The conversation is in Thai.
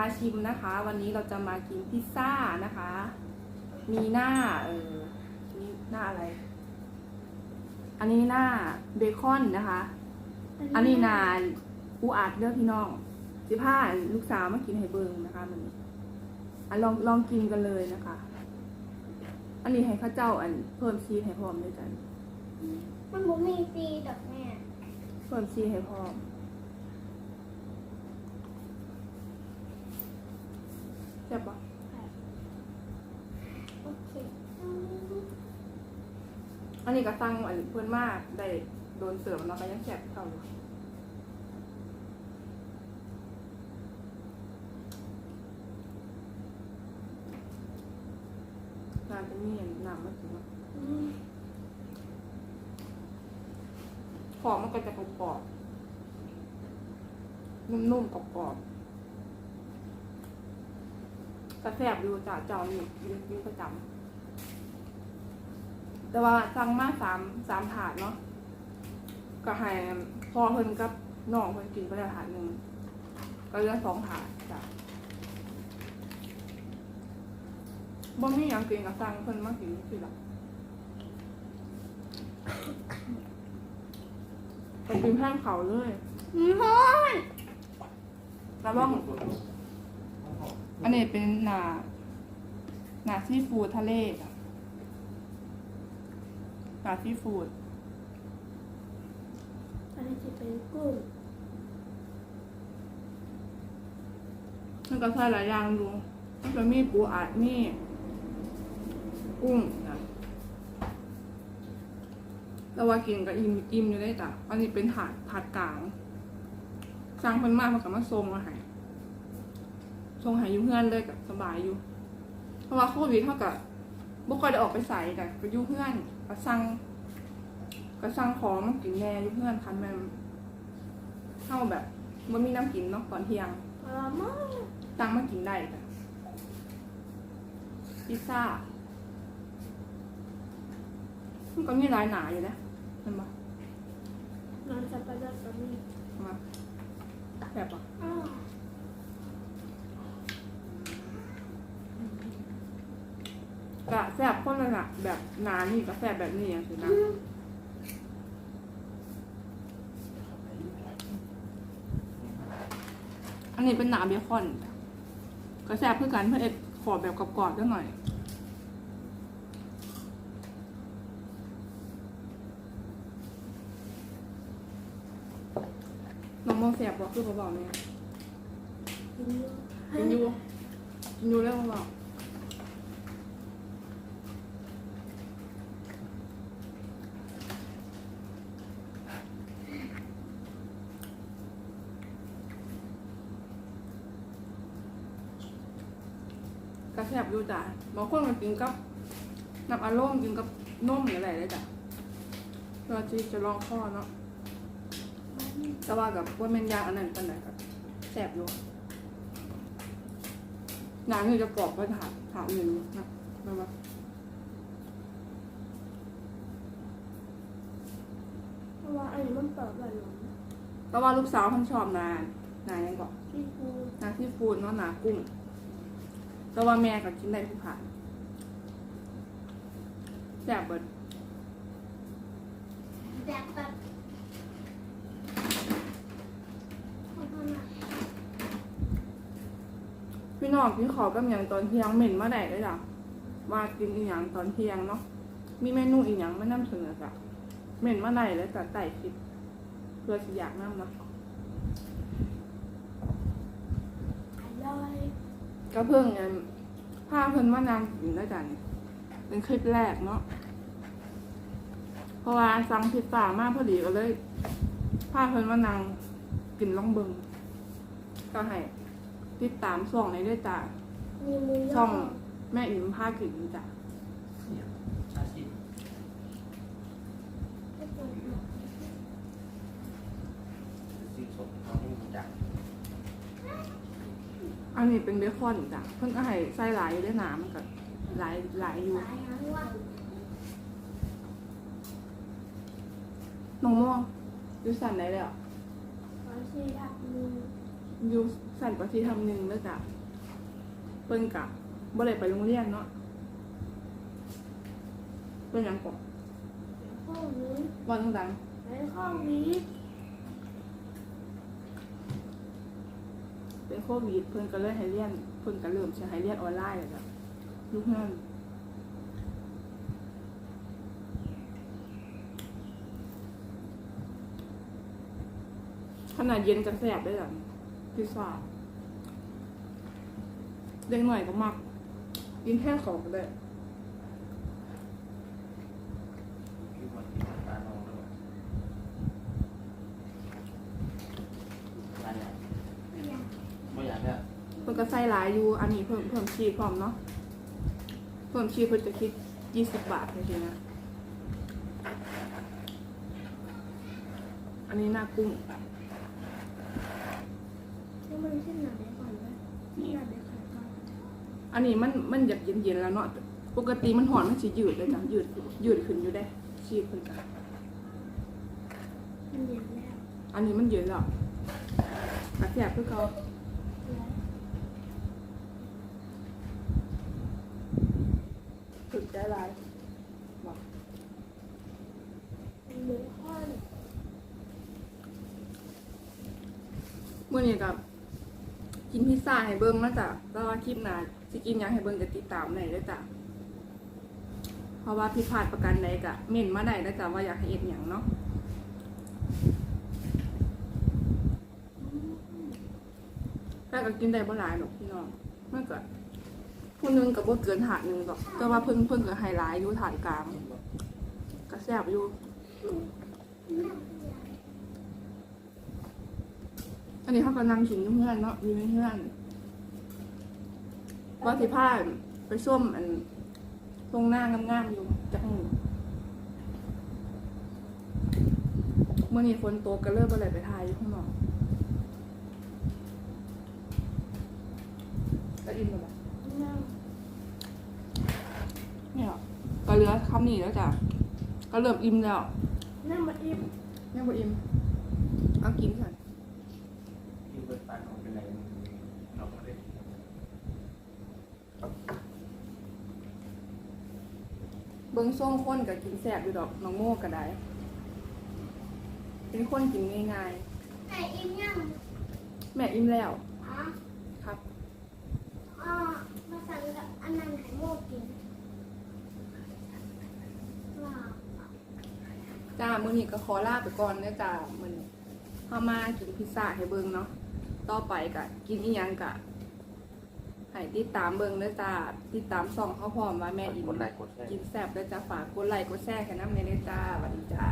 าชิมนะคะ วันนี้เราจะมากินพิซซ่านะคะ มีหน้าเออนี่หน้าอะไร อันนี้หน้าเบคอนนะคะ อันนี้นาอูอัดเด้อพี่น้องสิผ้าลูกสาวมากินให้เบิงนะคะมันนี้อันลองลองกินกันเลยนะคะ อันนี้ให้ข้าเจ้าอันเพิ่มชีสให้พร้อมด้วยกัน มันบ่มีตีดอกแม่ เพิ่มชีสให้พร้อม ใช่บปะโอเคอันนี้ก็สั่งอันเพิ่นมากได้โดนเสิร์ฟแล้วก็ยังแซ่บเก่าอยู่น่าจะมีอันน้ำมาถึงแล้วอืมของมันก็จะกรอบๆนุ่มๆกรอบๆ กระแสบอยู่จ่าเจ้านี่กินกินประจำแต่ว่าสั่งมาสามสามถาดเนาะก็ให้พอเพิ่นกับน้องเพิ่นกินไปแล้วถาดหนึ่งก็เหลือสองถาดจ้ะบ่มีหยังกินกับสั่งเพิ่นมากินสิล่ะไปกินแห้งเขาเลยอืมฮ้อนแล้วบ้าง อันนี้เป็นหนาหนาซีฟู้ดทะเลค่ะหนาซีฟู้ดอันนี้จะเป็นกุ้งมันก็ใส่หลายอย่างดูมันจะมีปูอัดมีกุ้งนะแต่ว่ากินกับอิ่มอิ่มอยู่ได้จ้ะอันนี้เป็นถาดถาดกลางสร้างเพิ่นมากมันก็มาทรงมาให้ ทรงให้อยู่เพื่อนเลยกับสบายอยู่ เพราะว่าโควิดเท่ากับบุกคอยได้ออกไปใส่กันก็อยู่เพื่อนก็สั่งก็สั่งของมากินแน่อยู่เพื่อนคันแม่นเข้าแบบมันมีน้ำกินเนาะก่อนเที่ยงอร่อยมากตั้งมากินได้จ้ะพิซซ่ามันก็มีหลายหนาอยู่นะเห็นปะน้ำสับปะรดก็มีเห็นปะแบบปะ กะแซ่บคนละน่ะแบบหนานี่ก็แซ่บแบบนี้อย่างสินะอืมอันนี้เป็นหนาเบคอนจ้ะก็แซ่บเพื่อกันเพื่อเอ็ดขอแบบกรอบๆจังหน่อยน้องโมแซ่บบอกคือเบาๆเนี่ยกินอยู่กินอยู่กินอยู่แล้วเบาๆ ระแซ่บอยู่จ้ะบางคนก็กินกับน้ำอารมณ์กินกับนมหรืออะไรเลยจ้ะเราจะจะลองข้อเนาะแต่ว่ากับว่าแม่นยางอันนั้นปันไหนครับแสบอยู่หนังนี่จะกรอบไปถาดถาดหนึ่งนะแบบว่าเพราะว่าอันนี้มันเปิดแบบหนมแต่ว่าลูกสาวท่านชอบนานนานยังบอกที่กูนานที่ฟูดเนาะหนากุ้ง แต่ว่าแม่ก็กินได้ทุกผ่านแสบเบิดแบบแบบขอบคุณนะพี่น้องพี่ขอกับอย่างตอนเที่ยงเหม็นมาได้เลยจ้ะว่ากินอีหยังตอนเที่ยงเนาะมีเมนูอีหยังไม่นำเสนอจ้ะเหม็นมาได้แล้วจัดไต่คลิปเพื่อสิอยากนำเนาะอร่อยก็เพิ่งเงิน ผ้าเพิ่นมานางกินด้วยกันเป็นคลิปแรกเนาะเพราะว่าสั่งพิซซ่ามากพอดีก็เลยผ้าเพิ่นมานางกินล่องเบิงก็ให้ติดตามช่องในด้วยจ้ะมีหมูยช่องแม่อิ่มผ้ากินจ้ะ อันนี้เป็นเบคอนจ้ะเพิ่นก็ให้ใส่หลายอยู่ด้วยน้ำมันก็หลายหลายอยู่หลายอย่างว่าน้องม่วงดูสั่นได้เลยอะขอชีทับมืออยู่สั่นกว่าที่ทำหนึ่งแล้วจ้ะเพิ่นกะบ่ได้ไปโรงเรียนเนาะเพิ่นหยังก่อนข้อนี้วันดังไอ้ข้อนี้ เป็นโควิดเพิ่นก็เลยให้เรียนเพิ่นก็เริ่มใช้ให้เรียนออนไลน์แล้วจ้ะลูกนั่นขนาดเย็นจะแสบได้หรอพิซซ่าเด็กหน่อยก็มักกินแค่ของก็ได้ ที่วันที่ตาน้องด้วยอะไรอะ ไม่อยาก ไม่อยากเนี่ย เพิ่นก็ใส่หลายอยู่ อันนี้เพิ่มเพิ่มชีสพร้อมเนาะ เพิ่มชีสเพิ่นจะคิดยี่สิบบาทจริงๆนะ อันนี้หน้ากุ้ง แล้วมันเส้นหนาเดียวก่อนไหมหนาเดียวก่อนก่อนอันนี้มันมันอยากเย็นๆแล้วเนาะ ปกติมันหอนมันสิยืดเลยจ้ะยืดยืดขึ้นอยู่ได้ชีสเพิ่นจ้ะมันเย็นแล้ว อันนี้มันเย็นแล้วกระแสบคือเขา แล้ว ถึกใจหลายบอกมันเบคอนเมื่อนี้กับกินพิซซ่าให้เบิ่งนะจ๊ะแล้วว่าคลิปหน้าสิกินหยังให้เบิ่งก็ติดตามได้เด้อจ้ะเพราะว่าผิดพลาดประกันใดก็เม่นมาได้นะจ๊ะว่าอยากให้เอ็ดหยังเนาะแต่ก็กินได้บ่หลายหรอกพี่น้องมันก็ ผู้หนึงก็บ่เกินถาดหนึงหรอกแต่ว่าเพิ่นเพิ่นก็ให้หลายอยู่ถาดกลางก็แซ่บอยู่อันนี้เขาก็นั่งกินเพื่อนเนาะอยู่ในเพื่อนว่าสิพาไปส้มอันตรงหน้างามๆอยู่จักหมู่เมื่อนี้ฝนโตก็เริ่มอะไรไปทายอยู่ข้างนอกก็อินแล้ว นั่ง เนี่ยก็เหลือคำนี้แล้วจ้ะก็เริ่มอิ่มแล้วนั่งมาอิ่มยังบ่อิ่มเอากินก่อนที่เปิดตาน้องเป็นไรน้องไม่ได้เบิ้งส้มข้นกับกินแซ่บอยู่ดอกน้องโม่ก็ได้ เป็นคนกินง่ายไอ้อิ่มยังๆแม่อิ่มแล้วอ๋อครับอ๋อมาสั่งกับอันนั้นไข่โมกินว้าว จ้ามื้อนี้ก็ขอลาไปก่อนเด้อจ้ามื้อนี้เฮามากินพิซซ่าให้เบิ่งเนาะต่อไปก็กินอีหยังก็ให้ติดตามเบิ่งเด้อจ้าติดตามส่องเขาพร้อมว่าแม่อิ่มกดไลค์กดแชร์ กินแซ่บเด้อจ้าฝากกดไลค์กดแชร์ให้นำในเด้อจ้าสวัสดีจ้า